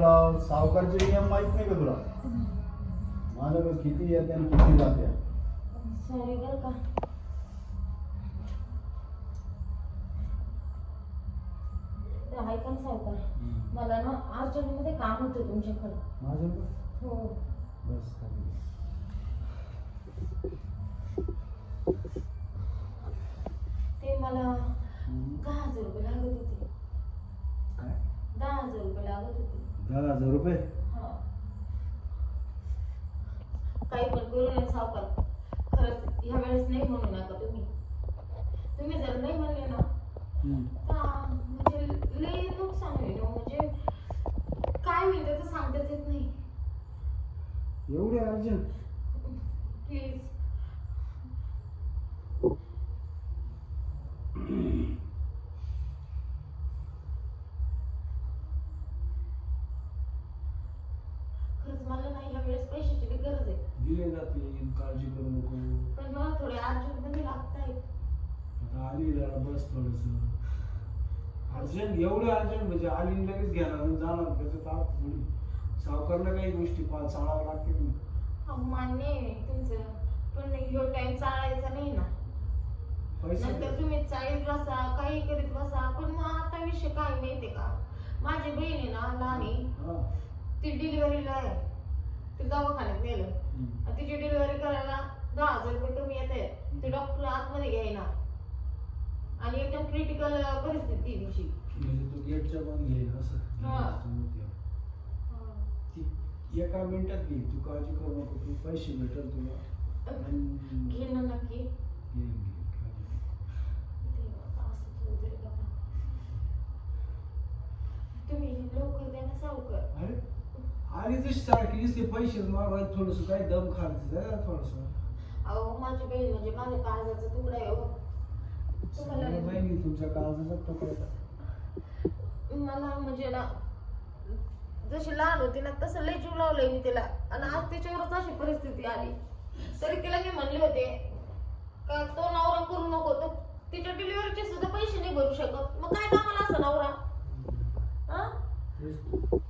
लाव सावकारचे नियम माहीत नाही का तुला? माझ्याकडे किती येते आणि किती जाते? सॉरी बरं का. ते ऐका ना सावकार. मला ना अर्जंटमध्ये काम होतं तुमच्याकडे. माझ्याकडे? हो. बस. ते मला. दहा हजार रुपये लागत होते. दहा हजार रुपये लागत होते. दहा हजार रुपये हा. काही पण करू नये सावकार खरंच ह्या वेळेस नाही म्हणू नका तुम्ही तुम्ही जर नाही म्हणले ना हम्म. तर म्हणजे लय नुकसान होईल हो. म्हणजे काय होईल त्याचं सांगताच येत नाही एवढे अर्जंट प्लीज आली जरा बस थोडस अर्जंट एवढं अर्जंट म्हणजे आली लगेच आणि जाणार त्याच्यात अर्थ थोडी सावकारला काही गोष्टी पा चाळावं लागतील ना. हा, मान्य आहे तुमचं. पण ह्यो टाइम चालायचा नाही ना. पैसे नंतर तुम्ही चाळीत बसा काही करीत बसा पण मग आता विषय काय माहितीये का? माझी बहीण आहे ना लहान हा. ती डिलिव्हरीला आहे. ती दवाखान्यात नेलं. हम्म. आणि तिची डिलिव्हरी करायला दहा हजार रुपये कमी येत आहे ते डॉक्टर आतमध्ये घ्यायना आणि एकदम क्रिटिकल परिस्थिती तिची. म्हणजे तू गेटच्या पण घे असं. हा. ती एका मिनिटात घे तू काळजी करू नको तू पैसे भेटेल तुला. आणि घे ना नक्की. घे, घे, काळजी नको. देवा, असं होऊ दे रे बाबा. तुम्ही लवकर द्या ना सावकार. अरे आली तशी सारखी दिसते पैसे मागवाय थोडस काय दम खालते जरा थोडस. अहो माझी बहीण म्हणजे माझ्या काळजाचा तुकडा आहे हो तुम्हाला बहिणी तुमच्या काळजाचा तुकडा मला म्हणजे ना जशी लहान होती ना तसं लय जीव लावलंय मी तिला. आणि आज तिच्यावरच अशी परिस्थिती आली. तरी तिला मी म्हणले होते का तो नवरा करू नको तो तिच्या डिलिव्हरीचे सुद्धा पैसे नाही भरू शकत. मग काय कामाला असं नवरा? हा?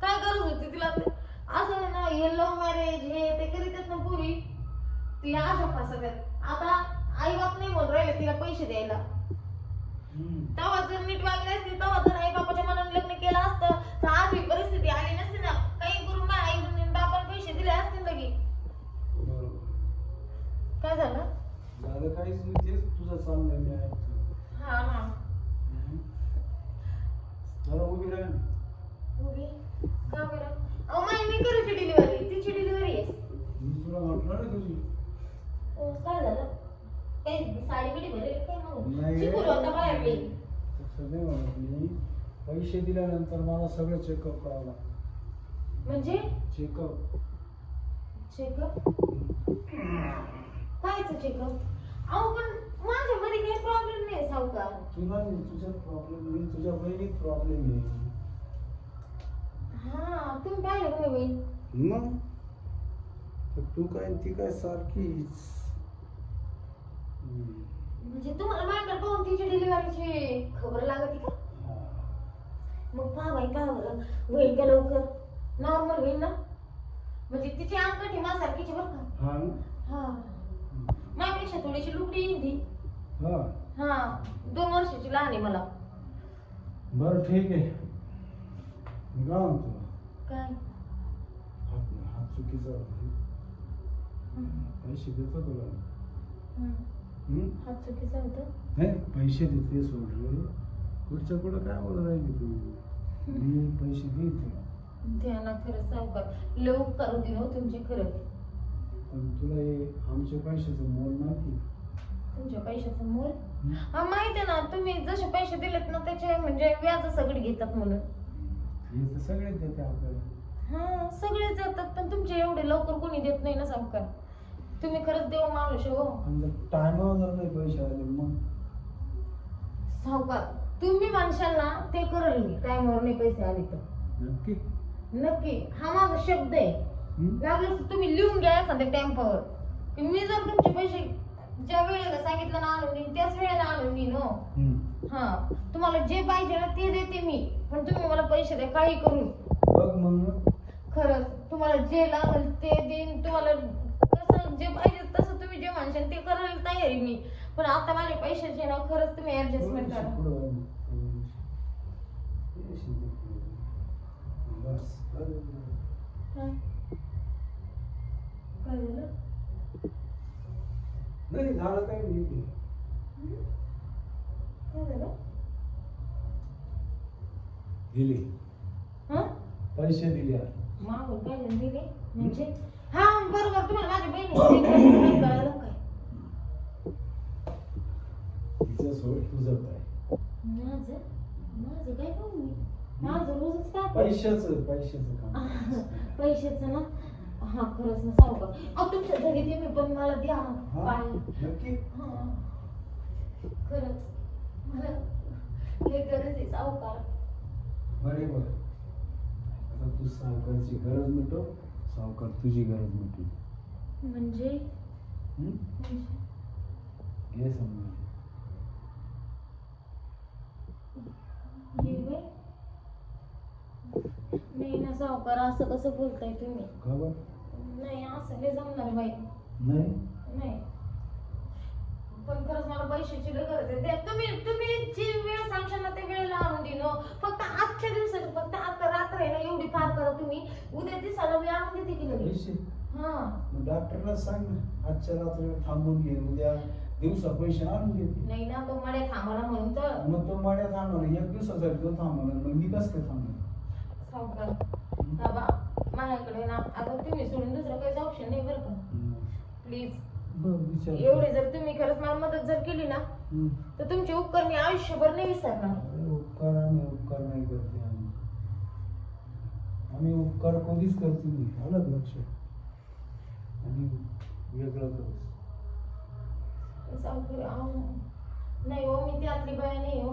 काय गरज होती तिला? ते? असं आहे ना हे लव्ह मॅरेज हे ते करीतात ना पुरी. तिला अशा फसवतात आता आई बाप नाही म्हणून राहिले तिला पैसे द्यायला. तेव्हा जर नीट वागले असते तेव्हा जर आई बापाच्या मनाने लग्न केलं असतं तर आज ही परिस्थिती आली नसती ना. काही करून माझ्या आई बापाला पैसे दिले असते लगी बरोबर. काय झालं? झालं काहीच नाही तेच तुझं चाललंय मी ऐकतो हा हा हम्म. जरा उभी राह ना. उभी का बरं अहो माई मी करायची डिलिव्हरी तिची डिलिव्हरी आहे मी तुला म्हटलं ना तुझी अहो, काय झालं काही साडी बिडी भरेल काय होता बाहेर मी तसं नाही म्हणत मी पैसे दिल्यानंतर मला सगळं चेकअप करावं लागतं म्हणजे? चेकअप चेकअप कायचं चेकअप अहो पण माझ्या मध्ये काही प्रॉब्लेम नाही सावकार. तुला नाही तुझ्यात प्रॉब्लेम नाही तुझ्या बहिणीत प्रॉब्लेम आहे. हा तुम्ही पाहिलं का मी मग? तर तू काय ती काय सारखीच हम्म. म्हणजे तुम्हाला माझ्याकडे पाहून डिलिव्हरीची खबर लागते का. मग पहा बाई पहा बरं. होईल का लवकर? नॉर्मल होईल ना? म्हणजे तिची अंगठी माझ्यासारखीची बरं का? हा ना? हा. माझ्यापेक्षा थोडीशी लुकडी येईल ती हा. हा. दोन वर्षाची लहान आहे मला. बरं ठीक आहे. मी काय म्हणतो? काय? हात हात चुकीचा होता. पैसे देतो तुला. हम्म. हात चुकीचा होता? नाही पैसे देते सोडले. पुढच्या पुढं काय बोलत राहिली तू? मी पैसे देते द्या ना खरं सावकार लय उपकार होते हो तुमचे खरं. पण तुला हे आमच्या पैशाचं मोल माहिती तुमच्या पैशाचं मोल? हा माहिती आहे ना तुम्ही जसे पैसे दिलेत ना त्याचे म्हणजे व्याज सगळे घेतात म्हणून. हे तर सगळेच देते आपल्याला. हा सगळेच देतात पण तुमचे एवढे लवकर कोणी देत नाही ना सावकार. तुम्ही खरंच देव माणूस आहे हो. टायमावर जर नाही पैसे आले मग? सावकार तुम्ही माणसाल ना ते करेल मी. टाइमवर नाही पैसे आले तर. नक्की. नक्की. हा माझा शब्द आहे. हम्म? लागलं तर तुम्ही लिहून घ्या एखाद्या टेम्पावर मी जर तुमचे पैसे ज्या वेळेला सांगितलं ना आणून देईन त्याच वेळेला आणून देईन हो. हम्म. हा. तुम्हाला जे पाहिजे ना ते देते मी. पण तुम्ही मला पैसे द्या काही करून बघ मग. खरंच तुम्हाला जे लागेल ते देईन. तुम्हाला जे पाहिजे तसं तुम्ही जे म्हणशाल ते करायला तयार मी. पण आता माझ्या पैशाचे ना खरंच तुम्ही ऍडजस्टमेंट करा. हा. काय झालं नाही झालं काही नाही हम्म? काय झालं दिले. हा? पैसे दिले मागून काय दिले म्हणजे? हा बरोबर तुम्हाला माझ्या बहिणी कळालं काय तिचं सोड तुझं काय माझं? माझं काय करू मी? माझं रोजच काय पैशाचं पैशाचं काम. पैशाचं ना? हा खरंच ना सांगू का अहो तुमच्या घरी ते मी पण मला द्या. हा पाय. नक्की. हा. खरंच. मला लय गरज आहे सावकार. बरे बर. आता तू सावकारची गरज मिटव. सावकार तुझी गरज मिटवी म्हणजे? म्हणजे? समजून हे व्हय? नाही ना सावकार असं कसं बोलताय तुम्ही? खबर नाही असं नाही जमणार बाई. नाही? नाही. पण खरंच मला पैशाची लय गरज आहे. ते- तुम्ही तुम्ही जी वेळ सांगशाल ना त्या वेळेला आणून देईन हो. फक्त आजच्या दिवसात फक्त आता रात्र आहे ना एवढी पार करा तुम्ही उद्या दिसाला मी आणून देते की लगेच पैसे. हा. मग डॉक्टरला सांग ना आजच्या रात्री थांबून घे उद्या दिवसा पैसे आणून देते नाही ना तो मड्या थांबाला म्हणून तर. मग तो माड्या थांबणार एक दिवसासाठी तो थांबणार मग मी कसं काय थांबणार सावकार बाबा माझ्याकडे ना आता तुम्ही सोडून दुसरं काहीच ऑप्शन नाही बरं का. प्लीज बघ विचार कर. एवढे जर तुम्ही खरंच मला मदत जर केली ना हम्म. तर तुमचे उपकार मी आयुष्यभर नाही विसरणार. अरे उपकार आम्ही उपकार नाही करते. आम्ही उपकार कधीच करते नाही. आलं लक्षात आणि वेगळं कर. नाही हो मी त्यातली बाय नाही हो.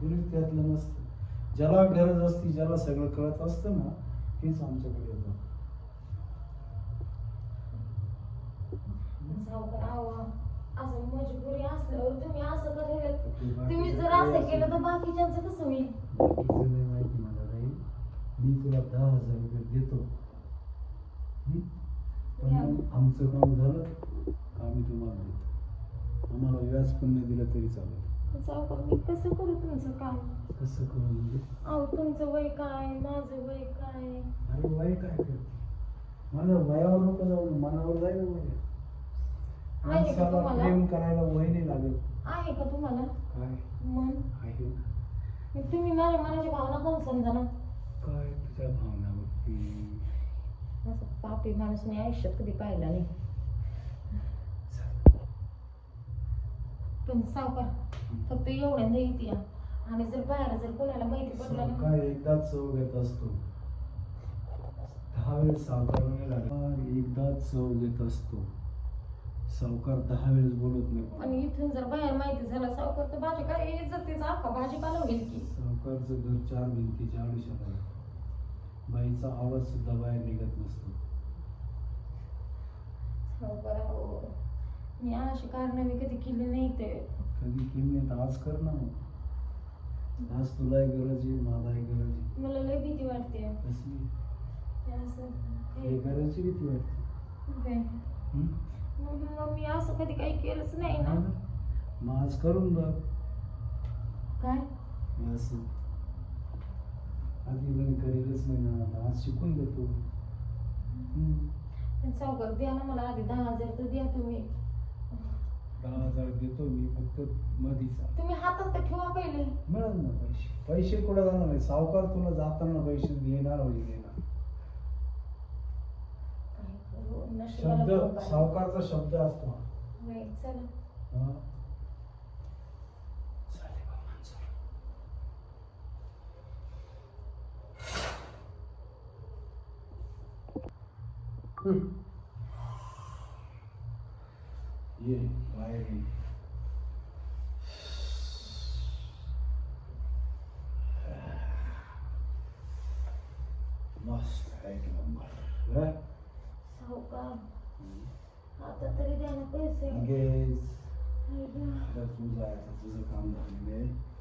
कुणीच त्यातलं नसतं. ज्याला गरज असती ज्याला सगळं कळत असतं ना तेच आमच्याकडे येतं. असं मजबुरी असल्यावर तुम्ही असं करायला तुम्ही जर असं. केलं तर बाकीच्यांचं कसं होईल बाकीचं नाही माहिती मला काही मी तुला दहा हजार रुपये देतो? पण आमचं काम झालं का आम्ही तुम्हाला देतो. आम्हाला व्याज पण नाही दिलं तरी चालेल. सावकार मी? कसं करू तुमचं काम? कसं करू म्हणजे? अहो तुमचं वय काय? माझं वय काय? अरे वय काय करते? माझ्या वयावर नको जाऊ मनावर जाईल वय. माणसाला? प्रेम करायला वय नाही लागेल आहे का तुम्हाला? काय? मन? आहे. तुम्ही माझ्या मनाची भावना कोण समजा ना काय तुझ्या भावनावरती असं पापी माणूस मी आयुष्यात कधी पाहिला नाही पण सावकार फक्त एवढ्यांदा येते या. आणि जर बाहेर जर कोणाला माहिती पडलं ना सावकार एकदाच चव घेत असतो दहा वेळेस एकदा चव घेत असतो सावकार दहा वेळेस बोलत नाही आणि इथून जर बाहेर माहिती झालं सावकार तर भाजी काय इज्जतीचा अख्खा भाजीपाला होईल की सावकारचं घर चार भिंतीच्या आडुशात आहे बाईचा आवाज सुद्धा बाहेर निघत नसतो. सावकार अहो, मी अशी कारण मी कधी केली नाही ते. कधी किंमत आज कर ना. आज तुलाही गरज आहे मलाही गरज आहे. मला लय भीती वाटते. कसली हे असं हे गरजची भीती वाटते. काय? हं? मग मी असं कधी काही केलंच नाही ना. मग आज करून बघ. काय? हे असं आधी मी करेलच नाही ना आता आज शिकून घेतो हं. पण सावकार द्या ना मला आधी दहा हजार तर द्या तुम्ही. दहा हजार देतो मी फक्त मधीचा. तुम्ही हातात तर ठेवा पहिले. मिळेल ना पैसे. पैसे कुठे जाणार नाही सावकार तुला जाताना पैसे देणार म्हणजे देणार काय करू? नशिबाला शब्द. सावकारचा शब्द असतो. हा. नाही, चला. हा. चालेल बा माणसं. हम्म. ये बाहेर ये मस्त एक नंबर हा? सावकार आता तरी द्या ना पैसे लगेच आई गं. आता तुझं आहे आता तुझं काम झालेलं आहे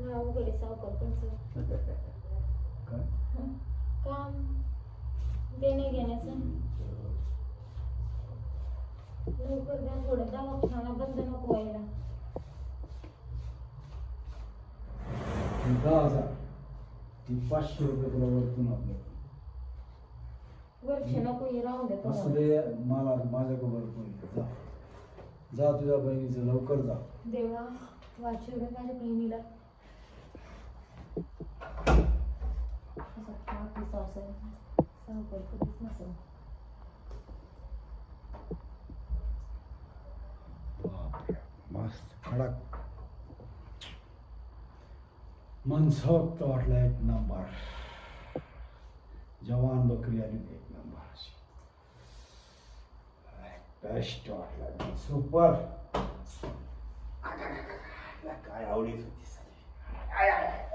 लय अवघड आहे सावकार तुमचं काय? हं? काम देणे घेण्याचं. लवकर द्या थोडं दवाखाना बंद नको व्हायला. दहा हजार. ती पाचशे रुपये तुला वरतून आपल्या वर्ष नको हे राहून द्या असं तुम्हाला. दे मला माझ्याकडे भरपूर आहे. जा. जा तुझ्या बहिणीचं लवकर जा. देवा वाचू दे माझ्या बहिणीला. असा पापी सासू आहे. सावकार कधीच नसेल बापरे, मस्त कडक मनसोक्त वाटला एक नंबर जवान बकरी आली एक नंबर बेस्ट वाटला सुपर काय आवडीच होती सगळी